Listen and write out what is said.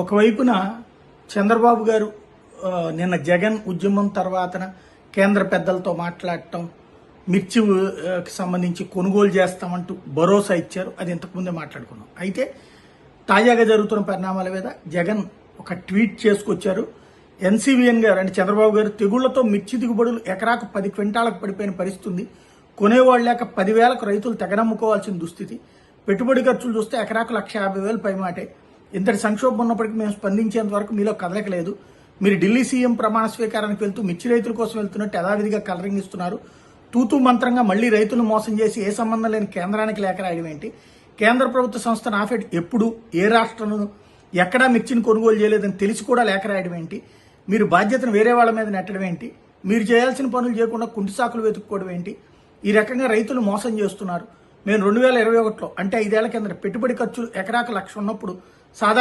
ఒకవైపున చంద్రబాబు గారు నిన్న జగన్ ఉద్యమం తర్వాతన కేంద్ర పెద్దలతో మాట్లాడటం మిర్చి సంబంధించి కొనుగోలు చేస్తామంటూ భరోసా ఇచ్చారు. అది ఇంతకుముందే మాట్లాడుకున్నాం. అయితే తాజాగా జరుగుతున్న పరిణామాల మీద జగన్ ఒక ట్వీట్ చేసుకొచ్చారు. ఎన్సీవీఎన్ గారు అంటే చంద్రబాబు గారు తెగుళ్ళతో మిర్చి దిగుబడులు ఎకరాకు పది క్వింటాలకు పడిపోయిన పరిస్థితి ఉంది కొనేవాళ్ళు లేక పదివేలకు రైతులు తెగనమ్ముకోవాల్సిన దుస్థితి. పెట్టుబడి ఖర్చులు చూస్తే ఎకరాకు లక్ష యాభై వేలు పైమాటే. ఇంతటి సంక్షోభం ఉన్నప్పటికీ మేము స్పందించేంత వరకు మీలో కదలిక లేదు. మీరు ఢిల్లీ సీఎం ప్రమాణ స్వీకారానికి వెళ్తూ మిర్చి రైతుల కోసం వెళ్తున్నట్టు యథావిధిగా కలరింగ్ ఇస్తున్నారు. తూతూ మంత్రంగా మళ్ళీ రైతులను మోసం చేసి ఏ సంబంధం లేని కేంద్రానికి లేఖ రాయడం ఏంటి? కేంద్ర ప్రభుత్వ సంస్థ నాఫెడ్ ఎప్పుడు ఏ రాష్ట్రంలో ఎక్కడా మిర్చిని కొనుగోలు చేయలేదని తెలిసి కూడా లేఖ రాయడం ఏంటి? మీరు బాధ్యతను వేరే వాళ్ళ మీద నెట్టడం ఏంటి? మీరు చేయాల్సిన పనులు చేయకుండా కుంటి సాకులు వెతుక్కోవడం ఏంటి? ఈ రకంగా రైతులు మోసం చేస్తున్నారు. నేను రెండు వేల ఇరవై ఒకటిలో అంటే ఐదేళ్ళ కింద పెట్టుబడి ఖర్చు ఎకరాకు లక్ష ఉన్నప్పుడు సాధారణ